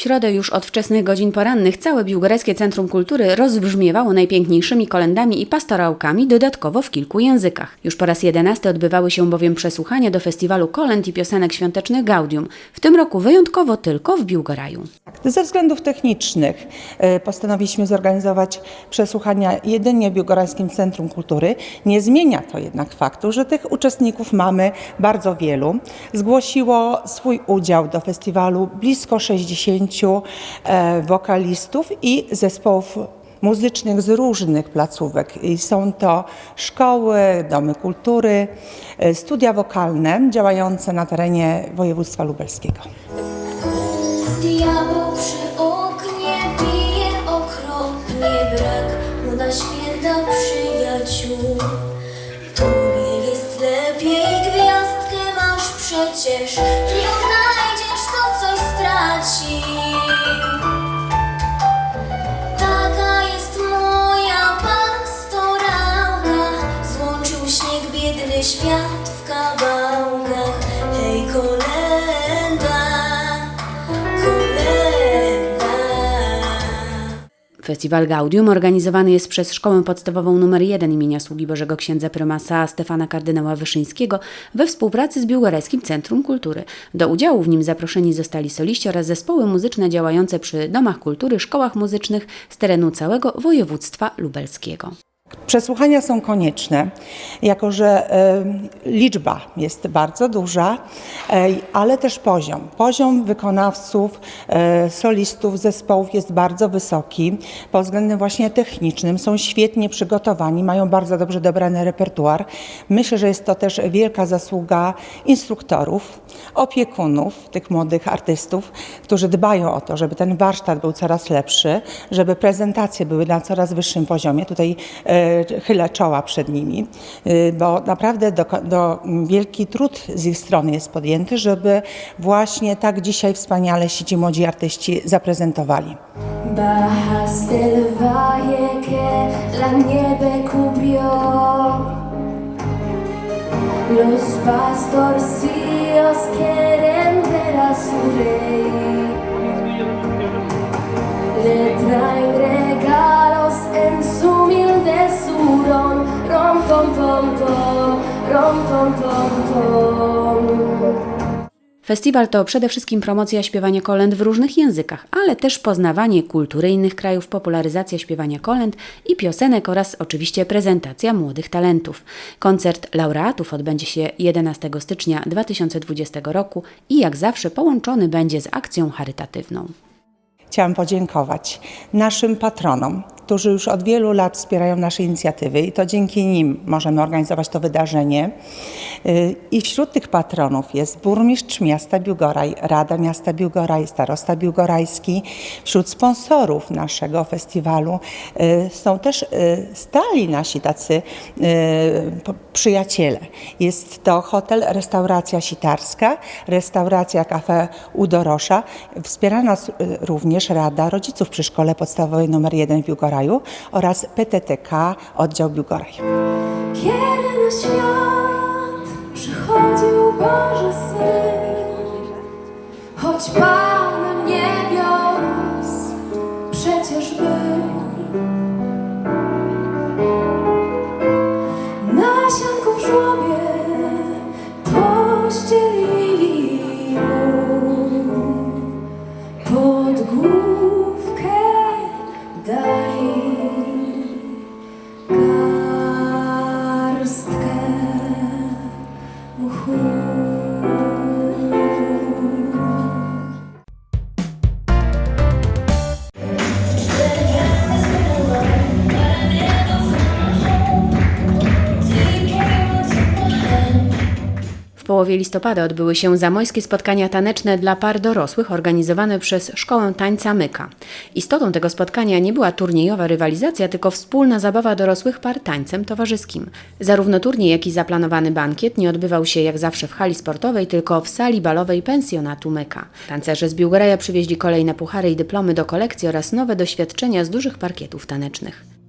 W środę już od wczesnych godzin porannych całe Biłgorajskie Centrum Kultury rozbrzmiewało najpiękniejszymi kolendami i pastorałkami, dodatkowo w kilku językach. Już po raz jedenasty odbywały się bowiem przesłuchania do festiwalu kolęd i piosenek świątecznych Gaudium, w tym roku wyjątkowo tylko w Biłgoraju. Ze względów technicznych e, postanowiliśmy zorganizować przesłuchania jedynie w Biłgorajskim Centrum Kultury. Nie zmienia to jednak faktu, że tych uczestników mamy bardzo wielu. Zgłosiło swój udział do festiwalu blisko 60 e, wokalistów i zespołów muzycznych z różnych placówek. I są to szkoły, domy kultury, e, studia wokalne działające na terenie województwa lubelskiego. Diabeł przy oknie bije okropnie Brak mu na święta przyjaciół Tobie jest lepiej Gwiazdkę masz przecież Nie odnajdziesz to coś straci Festiwal Gaudium organizowany jest przez Szkołę Podstawową nr 1 imienia Sługi Bożego Księdza Prymasa Stefana Kardynała Wyszyńskiego we współpracy z Biłgorajskim Centrum Kultury. Do udziału w nim zaproszeni zostali soliści oraz zespoły muzyczne działające przy domach kultury, szkołach muzycznych z terenu całego województwa lubelskiego. Przesłuchania są konieczne, jako że e, liczba jest bardzo duża, e, ale też poziom. Poziom wykonawców, e, solistów, zespołów jest bardzo wysoki pod względem właśnie technicznym. Są świetnie przygotowani, mają bardzo dobrze dobrany repertuar. Myślę, że jest to też wielka zasługa instruktorów, opiekunów tych młodych artystów, którzy dbają o to, żeby ten warsztat był coraz lepszy, żeby prezentacje były na coraz wyższym poziomie. Tutaj chylę czoła przed nimi, e, bo naprawdę do, do, wielki trud z ich strony jest podjęty, żeby właśnie tak dzisiaj wspaniale się ci młodzi artyści zaprezentowali. Bajas del valle que la nieve cubrió. Los pastorcillos quieren ver a su rey. Le traen tom, tom, tom, rom, tom, tom, tom. Festiwal to przede wszystkim promocja śpiewania kolęd w różnych językach, ale też poznawanie kultury innych krajów, popularyzacja śpiewania kolęd i piosenek oraz oczywiście prezentacja młodych talentów. Koncert laureatów odbędzie się 11 stycznia 2020 roku i jak zawsze połączony będzie z akcją charytatywną. Chciałam podziękować naszym patronom, którzy już od wielu lat wspierają nasze inicjatywy i to dzięki nim możemy organizować to wydarzenie. Y, I wśród tych patronów jest burmistrz miasta Biłgoraj, Rada Miasta Biłgoraj, starosta biłgorajski. Wśród sponsorów naszego festiwalu y, są też y, stali nasi tacy przyjaciele. Jest to hotel Restauracja Sitarska, restauracja Kafe Udorosza. Wspiera nas również Rada Rodziców przy Szkole Podstawowej nr 1 w Biłgoraju oraz PTTK Oddział Biłgoraj. Kiedy na świat przychodził Boży Syn, choć Panem niebios przecież był. Połowie listopada odbyły się zamojskie spotkania taneczne dla par dorosłych organizowane przez Szkołę Tańca Myka. Istotą tego spotkania nie była turniejowa rywalizacja, tylko wspólna zabawa dorosłych par tańcem towarzyskim. Zarówno turniej, jak i zaplanowany bankiet nie odbywał się jak zawsze w hali sportowej, tylko w sali balowej pensjonatu Myka. Tancerze z Biłgoraja przywieźli kolejne puchary i dyplomy do kolekcji oraz nowe doświadczenia z dużych parkietów tanecznych.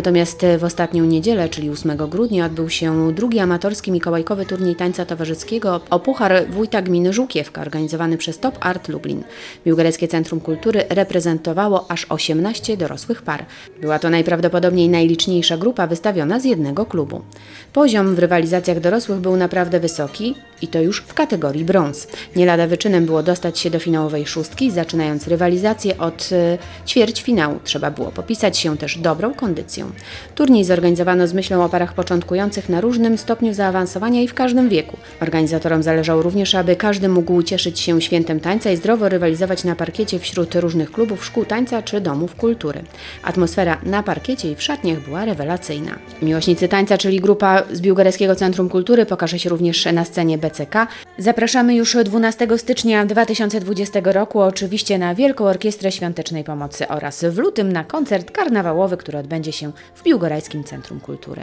Natomiast w ostatnią niedzielę, czyli 8 grudnia, odbył się drugi amatorski mikołajkowy turniej tańca towarzyskiego o Puchar Wójta Gminy Żółkiewka, organizowany przez Top Art Lublin. Biłgorajskie Centrum Kultury reprezentowało aż 18 dorosłych par. Była to najprawdopodobniej najliczniejsza grupa wystawiona z jednego klubu. Poziom w rywalizacjach dorosłych był naprawdę wysoki i to już w kategorii brąz. Nie lada wyczynem było dostać się do finałowej szóstki, zaczynając rywalizację od e, ćwierćfinału. Trzeba było popisać się też dobrą kondycją. Turniej zorganizowano z myślą o parach początkujących na różnym stopniu zaawansowania i w każdym wieku. Organizatorom zależało również, aby każdy mógł cieszyć się świętem tańca i zdrowo rywalizować na parkiecie wśród różnych klubów, szkół tańca czy domów kultury. Atmosfera na parkiecie i w szatniach była rewelacyjna. Miłośnicy tańca, czyli grupa z Biłgorajskiego Centrum Kultury pokaże się również na scenie BCK. Zapraszamy już 12 stycznia 2020 roku oczywiście na Wielką Orkiestrę Świątecznej Pomocy oraz w lutym na koncert karnawałowy, który odbędzie się w Biłgorajskim Centrum Kultury.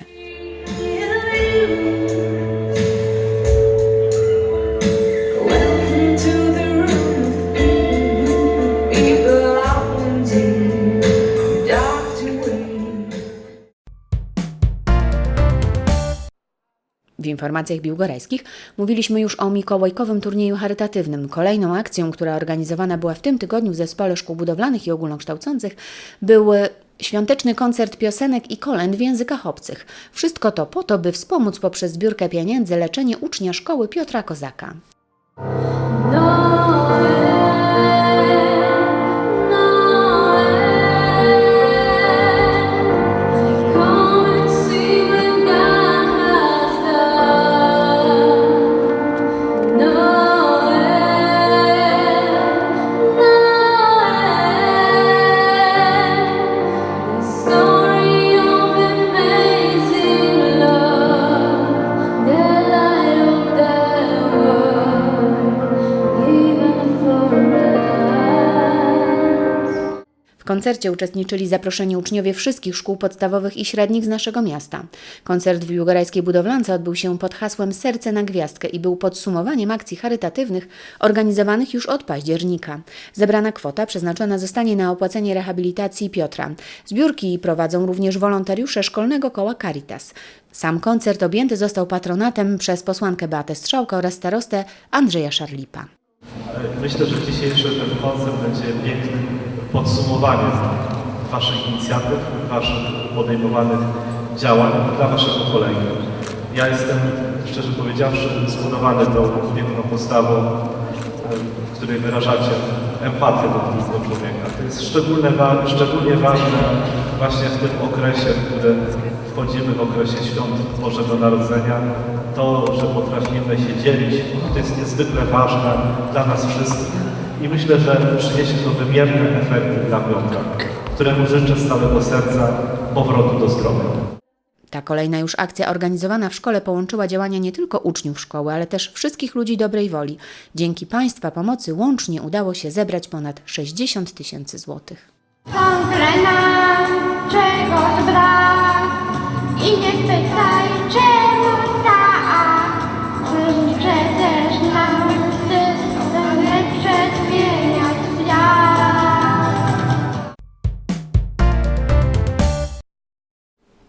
Informacjach biłgorajskich mówiliśmy już o mikołajkowym turnieju charytatywnym. Kolejną akcją, która organizowana była w tym tygodniu w Zespole Szkół Budowlanych i Ogólnokształcących, był e, świąteczny koncert piosenek i kolęd w językach obcych. Wszystko to po to, by wspomóc poprzez zbiórkę pieniędzy leczenie ucznia szkoły Piotra Kozaka. Come koncercie uczestniczyli zaproszeni uczniowie wszystkich szkół podstawowych i średnich z naszego miasta. Koncert w Biłgorajskiej Budowlance odbył się pod hasłem Serce na Gwiazdkę i był podsumowaniem akcji charytatywnych organizowanych już od października. Zebrana kwota przeznaczona zostanie na opłacenie rehabilitacji Piotra. Zbiórki prowadzą również wolontariusze Szkolnego Koła Caritas. Sam koncert objęty został patronatem przez posłankę Beatę Strzałkę oraz starostę Andrzeja Szarlipa. Myślę, że dzisiejszy ten koncert będzie pięknym podsumowaniem Waszych inicjatyw, Waszych podejmowanych działań dla Waszego pokolenia. Ja jestem, szczerze powiedziawszy, zbudowany tą piękną postawą, e, w której wyrażacie empatię do drugiego człowieka. To jest szczególne, wa- szczególnie ważne właśnie w tym okresie, w którym wchodzimy w okresie świąt Bożego Narodzenia. To, że potrafimy się dzielić, to jest niezwykle ważne dla nas wszystkich. I myślę, że przyniesie to wymierne efekty dla Piotra, któremu życzę z całego serca powrotu do zdrowia. Ta kolejna już akcja organizowana w szkole połączyła działania nie tylko uczniów szkoły, ale też wszystkich ludzi dobrej woli. Dzięki Państwa pomocy łącznie udało się zebrać ponad 60 tysięcy złotych. Ciągle nam czegoś brak i nie pytaj czemu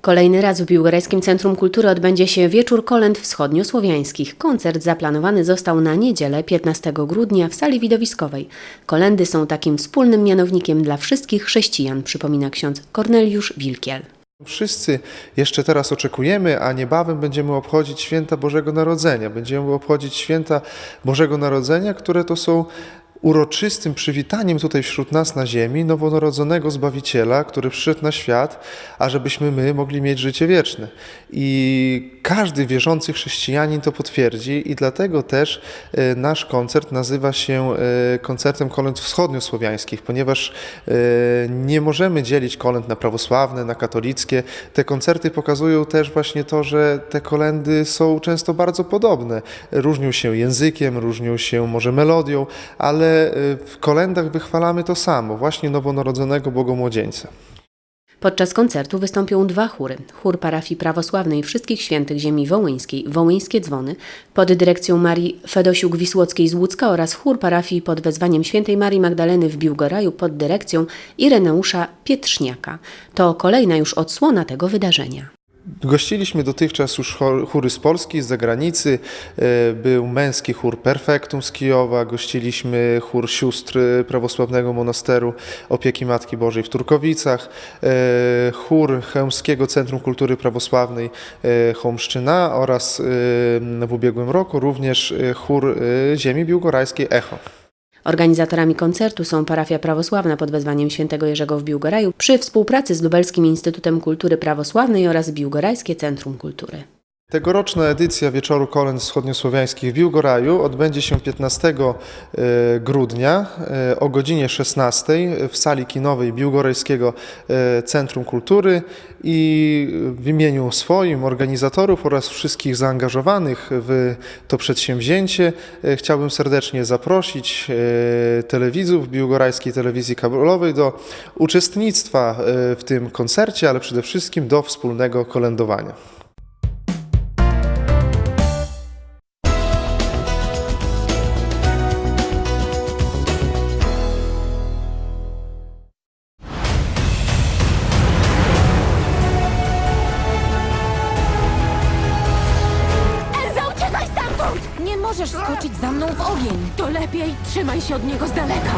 Kolejny raz w Biłgorajskim Centrum Kultury odbędzie się Wieczór Kolęd Wschodniosłowiańskich. Koncert zaplanowany został na niedzielę 15 grudnia w sali widowiskowej. Kolendy są takim wspólnym mianownikiem dla wszystkich chrześcijan, przypomina ksiądz Korneliusz Wilkiel. Wszyscy jeszcze teraz oczekujemy, a niebawem będziemy obchodzić święta Bożego Narodzenia. Będziemy obchodzić święta Bożego Narodzenia, które to są uroczystym przywitaniem tutaj wśród nas na ziemi nowonarodzonego Zbawiciela, który przyszedł na świat, ażebyśmy my mogli mieć życie wieczne. I każdy wierzący chrześcijanin to potwierdzi i dlatego też e, nasz koncert nazywa się e, koncertem kolęd wschodniosłowiańskich, ponieważ e, nie możemy dzielić kolęd na prawosławne, na katolickie. Te koncerty pokazują też właśnie to, że te kolendy są często bardzo podobne. Różnią się językiem, różnią się może melodią, ale e, w kolendach wychwalamy to samo, właśnie nowonarodzonego Bogomłodzieńca. Podczas koncertu wystąpią dwa chóry. Chór parafii prawosławnej Wszystkich Świętych Ziemi Wołyńskiej Wołyńskie Dzwony pod dyrekcją Marii Fedosiuk-Wisłockiej z Łódzka oraz chór parafii pod wezwaniem Świętej Marii Magdaleny w Biłgoraju pod dyrekcją Ireneusza Pietrzniaka. To kolejna już odsłona tego wydarzenia. Gościliśmy dotychczas już chóry z Polski, z zagranicy. E, Był męski chór Perfektum z Kijowa, gościliśmy chór sióstr prawosławnego monasteru Opieki Matki Bożej w Turkowicach, e, chór Chełmskiego Centrum Kultury Prawosławnej e, Chomszczyna oraz w ubiegłym roku również chór ziemi biłgorajskiej Echo. Organizatorami koncertu są parafia prawosławna pod wezwaniem świętego Jerzego w Biłgoraju przy współpracy z Lubelskim Instytutem Kultury Prawosławnej oraz Biłgorajskie Centrum Kultury. Tegoroczna edycja Wieczoru Kolęd Wschodniosłowiańskich w Biłgoraju odbędzie się 15 e, grudnia e, o godzinie 16 w sali kinowej Biłgorajskiego e, Centrum Kultury i w imieniu swoim, organizatorów oraz wszystkich zaangażowanych w to przedsięwzięcie chciałbym serdecznie zaprosić telewidzów Biłgorajskiej Telewizji Kablowej do uczestnictwa w tym koncercie, ale przede wszystkim do wspólnego kolędowania. Lepiej trzymaj się od niego z daleka.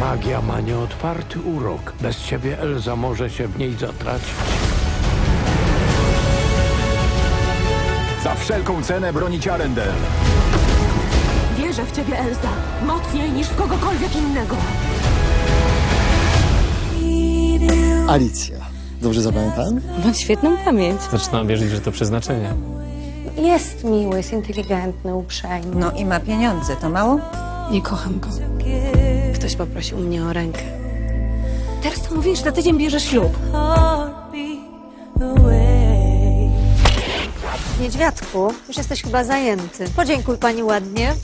Magia ma nieodparty urok. Bez ciebie Elza może się w niej zatracić. Za wszelką cenę bronić Arendel. Wierzę w ciebie, Elza. Mocniej niż w kogokolwiek innego. Alicja. Dobrze zapamiętałem? Ma świetną pamięć. Zaczynam wierzyć, że to przeznaczenie. Jest miły, jest inteligentny, uprzejmy. No i ma pieniądze, to mało? Nie kocham go. Ktoś poprosił mnie o rękę. Teraz to mówisz, za tydzień bierzesz ślub. Niedźwiadku, już jesteś chyba zajęty. Podziękuj pani ładnie.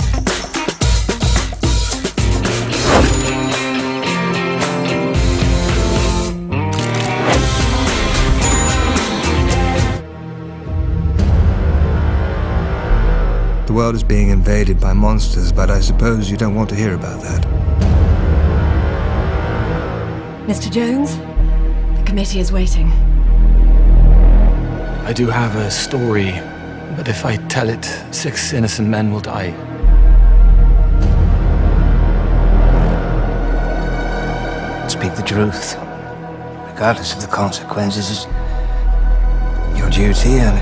The world is being invaded by monsters, but I suppose you don't want to hear about that. Mr. Jones, the committee is waiting. I do have a story, but if I tell it, six innocent men will die. Speak the truth, regardless of the consequences. It's your duty, and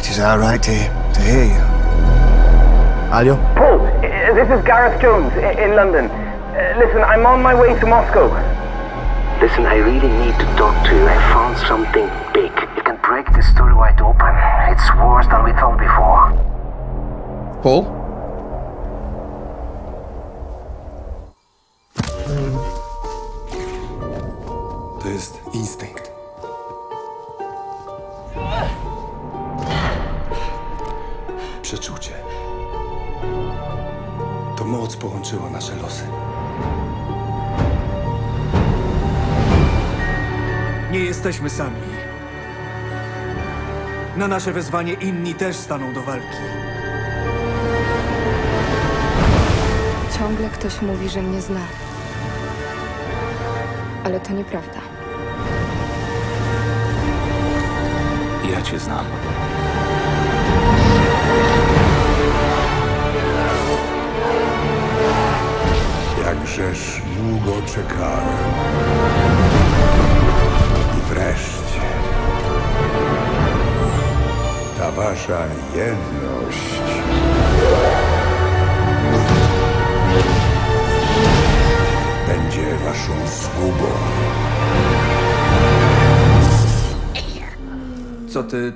it is our right to, to hear you. Alio? Paul, uh, this is Gareth Jones in London. Uh, listen, I'm on my way to Moscow. Listen, I really need to talk to you. I found something big. It can break the story wide open. It's worse than we thought before. Paul? To jest instynkt. Moc połączyła nasze losy. Nie jesteśmy sami. Na nasze wezwanie inni też staną do walki. Ciągle ktoś mówi, że mnie zna. Ale to nieprawda. Ja cię znam. Jakżeż długo czekałem. I wreszcie. Ta wasza jedność. Będzie waszą zgubą. Co ty